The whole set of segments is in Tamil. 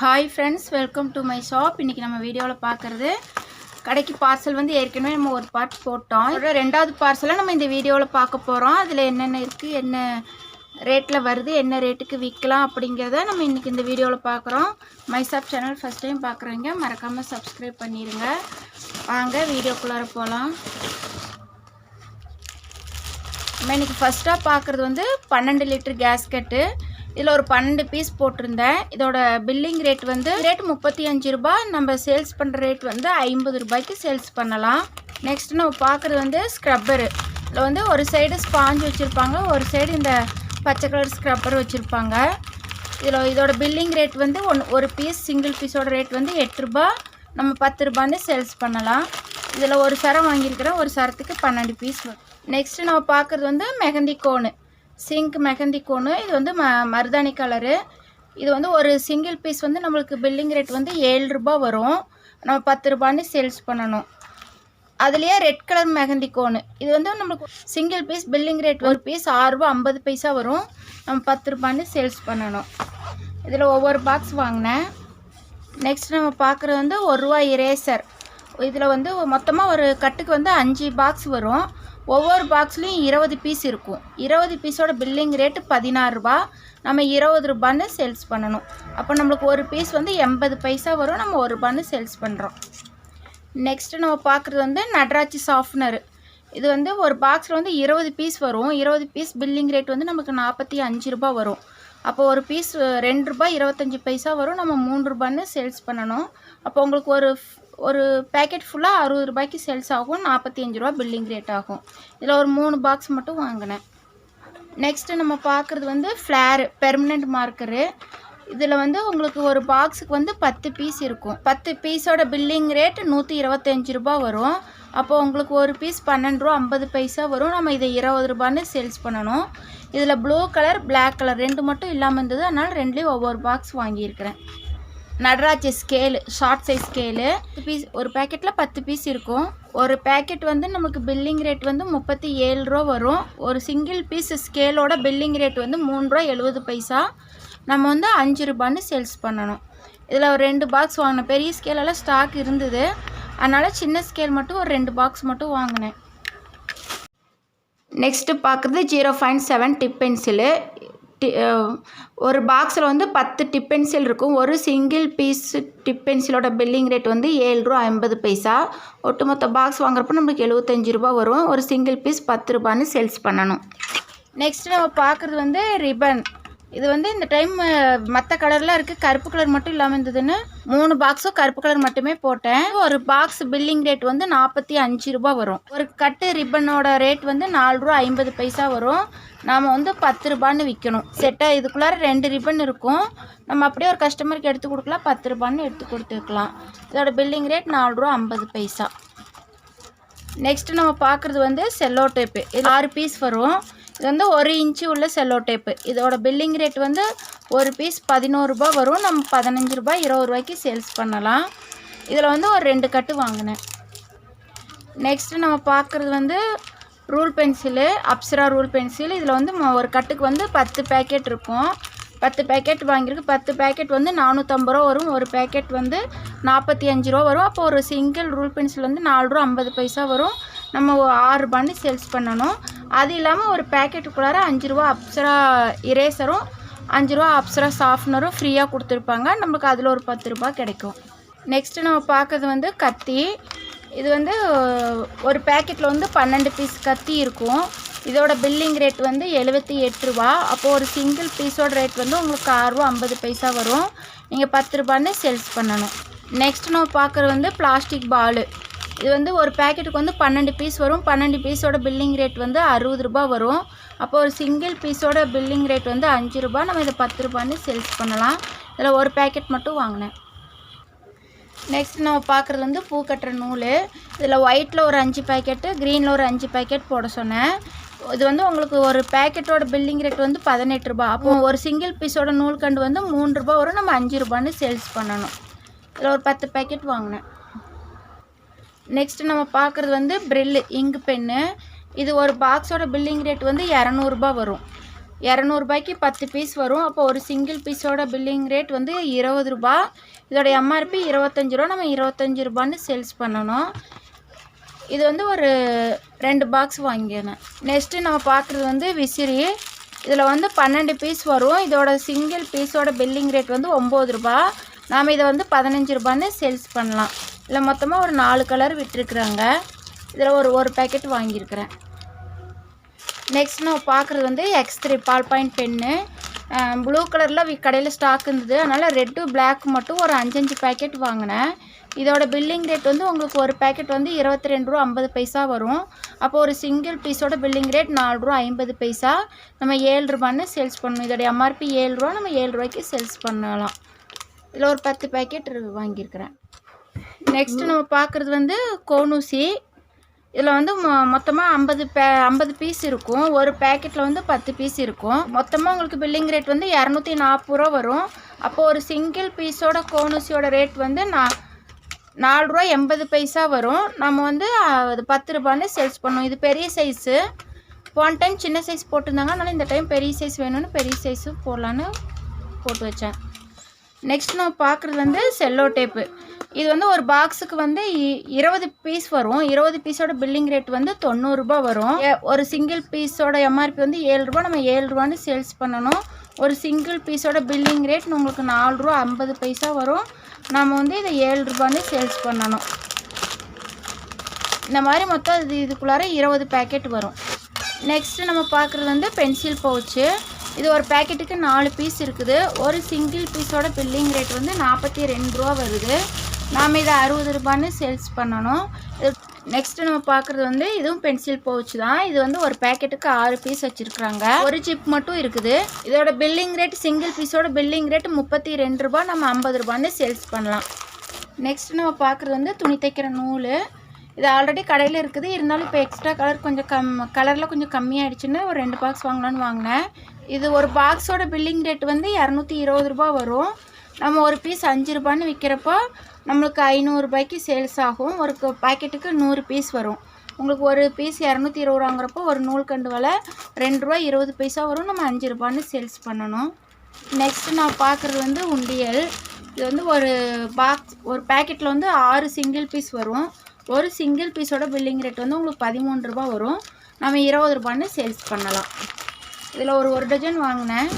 Hi friends welcome to my shop இன்றைக்கி நம்ம வீடியோவில் பார்க்குறது கடைக்கு பார்சல் வந்து ஏற்கனவே நம்ம ஒரு பார்ட் போட்டோம். இதோட ரெண்டாவது பார்சலை நம்ம இந்த வீடியோவில் பார்க்க போகிறோம் அதில் என்னென்ன இருக்குது என்ன ரேட்டில் வருது என்ன ரேட்டுக்கு விற்கலாம் அப்படிங்கிறத நம்ம இன்றைக்கி இந்த வீடியோவில் பார்க்குறோம். My shop channel first time பார்க்குறவங்க மறக்காமல் சப்ஸ்கிரைப் பண்ணிடுங்க வாங்க வீடியோக்குள்ளார போகலாம் நம்ம இன்றைக்கி ஃபஸ்ட்டாக பார்க்குறது வந்து பன்னெண்டு லிட்டர் கேஸ்கெட்டு இதில் ஒரு பன்னெண்டு பீஸ் போட்டிருந்தேன். இதோட பில்லிங் ரேட் வந்து ரேட் முப்பத்தி அஞ்சு ரூபாய். நம்ம சேல்ஸ் பண்ணுற ரேட் வந்து ஐம்பது ரூபாய்க்கு சேல்ஸ் பண்ணலாம். நெக்ஸ்ட் நம்ம பார்க்குறது வந்து ஸ்க்ரப்பரு இதில் வந்து ஒரு சைடு ஸ்பாஞ்ச் வச்சுருப்பாங்க. ஒரு சைடு இந்த பச்சை கலர் ஸ்க்ரப்பர் வச்சுருப்பாங்க. இதில் இதோட பில்லிங் ரேட் வந்து ஒன் ஒரு பீஸ் சிங்கிள் பீஸோட ரேட் வந்து எட்டு ரூபா நம்ம பத்து ரூபான்னு சேல்ஸ் பண்ணலாம். இதில் ஒரு சரம் வாங்கியிருக்கிறேன். ஒரு சரத்துக்கு பன்னெண்டு பீஸ் நெக்ஸ்ட்டு நம்ம பார்க்குறது வந்து மெஹந்தி கோனு சிங்க் மெஹந்தி கோனு இது வந்து ம மருதாணி கலரு இது வந்து ஒரு சிங்கிள் பீஸ் வந்து நம்மளுக்கு பில்லிங் ரேட் வந்து ஏழு ரூபாய் வரும். நம்ம பத்து ரூபான்னு சேல்ஸ் பண்ணணும். அதுலேயே ரெட் கலர் மெஹந்தி கோனு இது வந்து நம்மளுக்கு சிங்கிள் பீஸ் பில்லிங் ரேட் ஒரு பீஸ் ஆறுரூபா ஐம்பது பைசா வரும். நம்ம பத்து ரூபான்னு சேல்ஸ் பண்ணணும். இதில் ஒவ்வொரு பாக்ஸ் வாங்கினேன். நெக்ஸ்ட் நம்ம பார்க்குறது வந்து ஒரு ரூபா இரேசர் இதில் வந்து மொத்தமாக ஒரு கட்டுக்கு வந்து அஞ்சு பாக்ஸ் வரும். ஒவ்வொரு பாக்ஸ்லேயும் இருபது பீஸ் இருக்கும். இருபது பீஸோட பில்லிங் ரேட்டு பதினாறு ரூபா. நம்ம இருபது ரூபான்னு சேல்ஸ் பண்ணணும். அப்போ நம்மளுக்கு ஒரு பீஸ் வந்து எண்பது பைசா வரும். நம்ம ஒரு ரூபான்னு சேல்ஸ் பண்ணுறோம் நெக்ஸ்ட்டு நம்ம பார்க்குறது வந்து நட்ராஜ் சாஃப்ட்னர் இது வந்து ஒரு பாக்ஸில் வந்து இருபது பீஸ் வரும். இருபது பீஸ் பில்லிங் ரேட் வந்து நமக்கு நாற்பத்தி அஞ்சு ரூபா வரும். அப்போ ஒரு பீஸ் ரெண்டு ரூபாய் இருபத்தஞ்சி பைசா வரும். நம்ம மூணு ரூபான்னு சேல்ஸ் பண்ணணும். அப்போ உங்களுக்கு ஒரு ஒரு பேக்கெட் ஃபுல்லாக அறுபது ரூபாய்க்கு சேல்ஸ் ஆகும் நாற்பத்தி அஞ்சு ரூபா பில்லிங் ரேட் ஆகும். இதில் ஒரு மூணு பாக்ஸ் மட்டும் வாங்கினேன். நெக்ஸ்ட்டு நம்ம பார்க்குறது வந்து ஃப்ளேரு பெர்மனெண்ட் மார்க்கரு இதில் வந்து உங்களுக்கு ஒரு பாக்ஸுக்கு வந்து பத்து பீஸ் இருக்கும். பத்து பீஸோட பில்லிங் ரேட் நூற்றி இருபத்தஞ்சி ரூபா வரும். அப்போ உங்களுக்கு ஒரு பீஸ் பன்னெண்டு ரூபா ஐம்பது பைசா வரும். நம்ம இதை இருபது ரூபான்னு சேல்ஸ் பண்ணணும். இதில் ப்ளூ கலர் பிளாக் கலர் ரெண்டு மட்டும் இல்லாமல் இருந்தது. அதனால் ரெண்டுலேயும் ஒவ்வொரு பாக்ஸ் வாங்கியிருக்கிறேன். Nataraj scale short size scale piece ஒரு பேக்கெட்டில் பத்து பீஸ் இருக்கும். ஒரு பேக்கெட் வந்து நமக்கு பில்லிங் ரேட் வந்து முப்பத்தி ஏழு ரூபா வரும். ஒரு சிங்கிள் பீஸ் ஸ்கேலோட பில்லிங் ரேட் வந்து மூணு ரூபா எழுபது பைசா. நம்ம வந்து அஞ்சு ரூபான்னு சேல்ஸ் பண்ணணும். இதில் ஒரு ரெண்டு பாக்ஸ் வாங்கினேன். பெரிய ஸ்கேலெல்லாம் ஸ்டாக் இருந்தது. அதனால் சின்ன ஸ்கேல் மட்டும் ஒரு ரெண்டு பாக்ஸ் மட்டும் வாங்கினேன். நெக்ஸ்ட்டு பார்க்குறது zero point seven tip pencil ஒரு பாக்ஸில் வந்து பத்து டிப் பென்சில் இருக்கும். ஒரு சிங்கிள் பீஸ் டிப் பென்சிலோட பில்லிங் ரேட் வந்து ஏழு ரூபா ஐம்பது பைசா. ஒட்டுமொத்த பாக்ஸ் வாங்குறப்போ நம்மளுக்கு எழுபத்தஞ்சி ரூபா வரும். ஒரு சிங்கிள் பீஸ் பத்து ரூபான்னு சேல்ஸ் பண்ணணும். நெக்ஸ்ட் நம்ம பார்க்குறது வந்து ரிபன் இது வந்து இந்த டைம் மற்ற கலர்லாம் இருக்குது கருப்பு கலர் மட்டும் இல்லாமல் இருந்ததுன்னு மூணு பாக்ஸும் கருப்பு கலர் மட்டுமே போட்டேன். ஒரு பாக்ஸ் பில்லிங் ரேட் வந்து நாற்பத்தி அஞ்சு ரூபா வரும். ஒரு கட்டு ரிப்பனோட ரேட் வந்து நாலு ரூபா ஐம்பது பைசா வரும். நாம் வந்து பத்து ரூபான்னு விற்கணும் செட்டாக இதுக்குள்ளார ரெண்டு ரிப்பன் இருக்கும். நம்ம அப்படியே ஒரு கஸ்டமருக்கு எடுத்து கொடுக்கலாம். பத்து ரூபான்னு எடுத்து கொடுத்துக்கலாம் இதோட பில்லிங் ரேட் நாலு ரூபா ஐம்பது பைசா. நெக்ஸ்ட்டு நம்ம பார்க்குறது வந்து செல்லோ டேப்பு இது ஆறு பீஸ் வரும். இது வந்து ஒரு இன்ச்சு உள்ள செல்லோ டேப்பு இதோட பில்லிங் ரேட் வந்து ஒரு பீஸ் பதினோருபா வரும். நம்ம பதினஞ்சு ரூபாய் இருபது ரூபாய்க்கு சேல்ஸ் பண்ணலாம். இதில் வந்து ஒரு ரெண்டு கட்டு வாங்கினேன். நெக்ஸ்ட்டு நம்ம பார்க்குறது வந்து rule pencil Apsara rule pencil இதில் வந்து ஒரு கட்டுக்கு வந்து பத்து பேக்கெட் இருக்கும். பத்து பேக்கெட் வாங்கியிருக்கு. பத்து பேக்கெட் வந்து நானூற்றம்பது ரூபா வரும். ஒரு பேக்கெட் வந்து நாற்பத்தி அஞ்சு ரூபா வரும். அப்போ ஒரு சிங்கிள் ரூல் பென்சில் வந்து நாலு ரூபா ஐம்பது பைசா வரும். நம்ம ஆறு ரூபான்னு சேல்ஸ் பண்ணணும். அது இல்லாமல் ஒரு பேக்கெட்டுக்குள்ளார அஞ்சு ரூபா அப்சரா இரேசரும் அஞ்சு ரூபா அப்சரா சாஃப்னரும் ஃப்ரீயாக கொடுத்துருப்பாங்க. நம்மளுக்கு அதில் ஒரு பத்து ரூபாய் கிடைக்கும். நெக்ஸ்ட்டு நம்ம பார்க்குறது வந்து கத்தி. இது வந்து ஒரு பேக்கெட்டில் வந்து பன்னெண்டு பீஸ் கத்தி இருக்கும். இதோட பில்லிங் ரேட் வந்து எழுபத்தி எட்டு ரூபா. அப்போது ஒரு சிங்கிள் பீஸோட ரேட் வந்து உங்களுக்கு ஆறுரூவா ஐம்பது பைசா வரும். நீங்கள் பத்து ரூபான்னு சேல்ஸ் பண்ணணும். நெக்ஸ்ட் நம்ம பார்க்குறது வந்து பிளாஸ்டிக் பாலு இது வந்து ஒரு பேக்கெட்டுக்கு வந்து பன்னெண்டு பீஸ் வரும். பன்னெண்டு பீஸோட பில்லிங் ரேட் வந்து அறுபது ரூபாய் வரும். அப்போ ஒரு சிங்கிள் பீஸோட பில்லிங் ரேட் வந்து அஞ்சு ரூபா நம்ம இதை பத்து ரூபான்னு சேல்ஸ் பண்ணலாம். இதில் ஒரு பேக்கெட் மட்டும் வாங்கினேன். நெக்ஸ்ட் நம்ம பார்க்குறது வந்து பூ கட்டுற நூல். இதில் ஒயிட்டில் ஒரு அஞ்சு பேக்கெட்டு க்ரீனில் ஒரு அஞ்சு பேக்கெட் போட சொன்னேன். இது வந்து உங்களுக்கு ஒரு பேக்கெட்டோட பில்லிங் ரேட் வந்து பதினெட்டு ரூபா அப்போ ஒரு சிங்கிள் பீஸோட நூல் கண்டு வந்து மூணு ரூபா வரும். நம்ம அஞ்சு ரூபான்னு சேல்ஸ் பண்ணணும். இதில் ஒரு பத்து பேக்கெட் வாங்கினேன். நெக்ஸ்ட்டு நம்ம பார்க்குறது வந்து ப்ரில்லு இங்கு பென்னு இது ஒரு பாக்ஸோட பில்லிங் ரேட் வந்து இரநூறுபா வரும். இரநூறுபாய்க்கு பத்து பீஸ் வரும். அப்போ ஒரு சிங்கிள் பீஸோட பில்லிங் ரேட் வந்து இருபது ரூபா இதோட எம்ஆர்பி இருபத்தஞ்சி ரூபா. நம்ம இருபத்தஞ்சி ரூபான்னு சேல்ஸ் பண்ணணும். இது வந்து ஒரு ரெண்டு பாக்ஸ் வாங்கினேன் நெக்ஸ்ட்டு நம்ம பார்க்குறது வந்து விசிறி. இதில் வந்து பன்னெண்டு பீஸ் வரும். இதோட சிங்கிள் பீஸோட பில்லிங் ரேட் வந்து ஒம்பது ரூபா நாம் இதை வந்து பதினஞ்சு ரூபான்னு சேல்ஸ் பண்ணலாம். இல்லை மொத்தமாக ஒரு நாலு கலர் விட்டுருக்குறாங்க. இதில் ஒரு ஒரு பேக்கெட் வாங்கியிருக்கிறேன். நெக்ஸ்ட் நான் பார்க்குறது வந்து X three ball point pen. Blue கலரில் கடையில் ஸ்டாக் இருந்தது. அதனால் ரெட்டு பிளாக் மட்டும் ஒரு அஞ்சஞ்சு பேக்கெட் வாங்கினேன். இதோட பில்லிங் ரேட் வந்து உங்களுக்கு ஒரு பேக்கெட் வந்து இருபத்தி ரெண்டு ரூபா ஐம்பது பைசா வரும். அப்போ ஒரு சிங்கிள் பீஸோட பில்லிங் ரேட் நாலு ரூபா ஐம்பது பைசா. நம்ம ஏழு ரூபான்னு சேல்ஸ் பண்ணணும். இதோடைய எம்ஆர்பி ஏழு ரூபா நம்ம ஏழு ரூபாய்க்கு சேல்ஸ் பண்ணலாம். இதில் ஒரு பத்து பேக்கெட் வாங்கியிருக்கிறேன். நெக்ஸ்ட்டு நம்ம பார்க்குறது வந்து கோனூசி. இதில் வந்து மொ மொத்தமாக ஐம்பது பே ஐம்பது பீஸ் இருக்கும். ஒரு பேக்கெட்டில் வந்து பத்து பீஸ் இருக்கும். மொத்தமாக உங்களுக்கு பில்லிங் ரேட் வந்து இரநூத்தி நாற்பது ரூபா வரும். அப்போது ஒரு சிங்கிள் பீஸோட கோனூசியோட ரேட் வந்து நான் நாலு ரூபா எண்பது பைசா வரும். நம்ம வந்து அது பத்து ரூபான்னு சேல்ஸ் பண்ணுவோம். இது பெரிய சைஸு போன டைம் சின்ன சைஸ் போட்டிருந்தாங்க அதனால் இந்த டைம் பெரிய சைஸ் வேணும்னு பெரிய சைஸும் போடலான்னு போட்டு வச்சேன். நெக்ஸ்ட் நம்ம பார்க்குறது வந்து செல்லோ டேப்பு இது வந்து ஒரு பாக்ஸுக்கு வந்து இருபது பீஸ் வரும். இருபது பீஸோட பில்லிங் ரேட் வந்து தொண்ணூறுரூபா வரும். ஒரு சிங்கிள் பீஸோட எம்ஆர்பி வந்து ஏழு ரூபா நம்ம ஏழு ரூபான்னு சேல்ஸ் பண்ணணும். ஒரு சிங்கிள் பீஸோட பில்லிங் ரேட் உங்களுக்கு நாலு ரூபா ஐம்பது பைசா வரும். நம்ம வந்து இதை ஏழு ரூபான்னு சேல்ஸ் பண்ணணும். இந்த மாதிரி மொத்தம் இது இதுக்குள்ளார இருபது பேக்கெட் வரும். நெக்ஸ்ட்டு நம்ம பார்க்குறது வந்து பென்சில் பவுச்சு இது ஒரு பேக்கெட்டுக்கு நாலு பீஸ் இருக்குது. ஒரு சிங்கிள் பீஸோட பில்லிங் ரேட் வந்து நாற்பத்தி ரெண்டு ரூபா வருது. நாம் இதை அறுபது ரூபான்னு சேல்ஸ் பண்ணணும். இது நெக்ஸ்ட்டு நம்ம பார்க்குறது வந்து இதுவும் பென்சில் பவுச் தான். இது வந்து ஒரு பேக்கெட்டுக்கு ஆறு பீஸ் வச்சுருக்குறாங்க. ஒரு ஜிப் மட்டும் இருக்குது. இதோட பில்லிங் ரேட் சிங்கிள் பீஸோட பில்லிங் ரேட் முப்பத்தி ரெண்டு ரூபா. நம்ம ஐம்பது ரூபான்னு சேல்ஸ் பண்ணலாம். நெக்ஸ்ட் நம்ம பார்க்குறது வந்து துணி தைக்கிற நூல். இது ஆல்ரெடி கடையில் இருக்குது. இருந்தாலும் இப்போ எக்ஸ்ட்ரா கலர் கொஞ்சம் கம் கலரில் கொஞ்சம் கம்மியாகிடுச்சுன்னு ஒரு ரெண்டு பாக்ஸ் வாங்கலான்னு வாங்கினேன். இது ஒரு பாக்ஸோட பில்லிங் ரேட் வந்து இரநூத்தி இருபது ரூபா வரும். நம்ம ஒரு பீஸ் அஞ்சு ரூபான்னு விற்கிறப்போ நம்மளுக்கு ஐநூறுரூபாய்க்கு சேல்ஸ் ஆகும். ஒரு க- பாக்கெட்டுக்கு நூறு பீஸ் வரும். உங்களுக்கு ஒரு பீஸ் இரநூத்தி இருபது ரூபாங்கிறப்போ ஒரு நூல் கண்டு விலை ரெண்டு ரூபா இருபது பைசா வரும். நம்ம அஞ்சு ரூபான்னு சேல்ஸ் பண்ணணும். நெக்ஸ்ட் நான் பார்க்குறது வந்து உண்டியல். இது வந்து ஒரு பாக்ஸ் ஒரு பேக்கெட்டில் வந்து ஆறு சிங்கிள் பீஸ் வரும். ஒரு சிங்கிள் பீஸோட பில்லிங் ரேட் வந்து உங்களுக்கு பதிமூணு ரூபா வரும். நம்ம இருபது ரூபான்னு சேல்ஸ் பண்ணலாம். இதில் ஒரு ஒரு டஜன் வாங்கினேன்.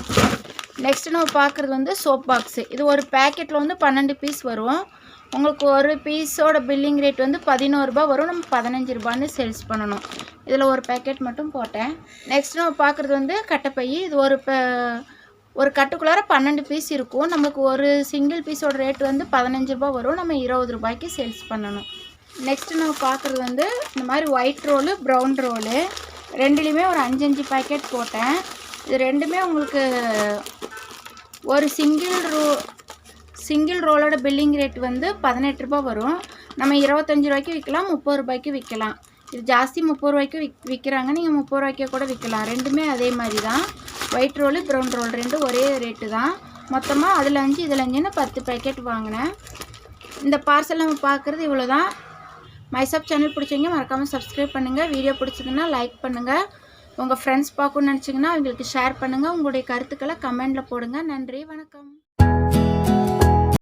நெக்ஸ்ட் நம்ம பார்க்குறது வந்து சோப் பாக்ஸு இது ஒரு பேக்கெட்டில் வந்து பன்னெண்டு பீஸ் வரும். உங்களுக்கு ஒரு பீஸோட பில்லிங் ரேட் வந்து பதினோருபா வரும். நம்ம பதினஞ்சு ரூபான்னு சேல்ஸ் பண்ணணும். இதில் ஒரு பேக்கெட் மட்டும் போட்டேன். நெக்ஸ்ட் நம்ம பார்க்குறது வந்து கட்டைப்பை. இது ஒரு ப- ஒரு கட்டுக்குள்ளார பன்னெண்டு பீஸ் இருக்கும். நமக்கு ஒரு சிங்கிள் பீஸோட ரேட் வந்து பதினஞ்சு ரூபாய் வரும். நம்ம இருபது ரூபாய்க்கு சேல்ஸ் பண்ணணும். நெக்ஸ்ட்டு நம்ம பார்க்குறது வந்து இந்த மாதிரி ஒயிட் ரோலு ப்ரௌன் ரோலு ரெண்டுலேயுமே ஒரு அஞ்சு அஞ்சு பாக்கெட் போட்டேன். இது ரெண்டுமே உங்களுக்கு ஒரு சிங்கிள் ரோ சிங்கிள் ரோலோட பில்லிங் ரேட் வந்து பதினெட்டு ரூபாய் வரும். நம்ம இருபத்தஞ்சி ரூபாய்க்கு விற்கலாம் முப்பது ரூபாய்க்கு விற்கலாம். இது ஜாஸ்தி முப்பது ரூபாய்க்கு விக் விற்கிறாங்க நீங்கள் முப்பது ரூபாய்க்கு கூட விற்கலாம். ரெண்டுமே அதே மாதிரி தான். ஒயிட் ரோலு ப்ரௌன் ரோல் ரெண்டும் ஒரே ரேட்டு தான். மொத்தமாக அதில் அஞ்சு இதில் அஞ்சுன்னு பத்து பேக்கெட் வாங்கினேன். இந்த பார்சல் நம்ம பார்க்குறது இவ்வளோ தான் மைசப் சேனல் பிடிச்சவங்க மறக்காமல் சப்ஸ்கிரைப் பண்ணுங்கள் வீடியோ பிடிச்சதுன்னா லைக் பண்ணுங்கள் உங்கள் ஃப்ரெண்ட்ஸ் பார்க்கணுன்னு நினச்சிங்கன்னா அவங்களுக்கு ஷேர் பண்ணுங்கள் உங்களுடைய கருத்துக்களை கமெண்டில் போடுங்க. நன்றி வணக்கம்.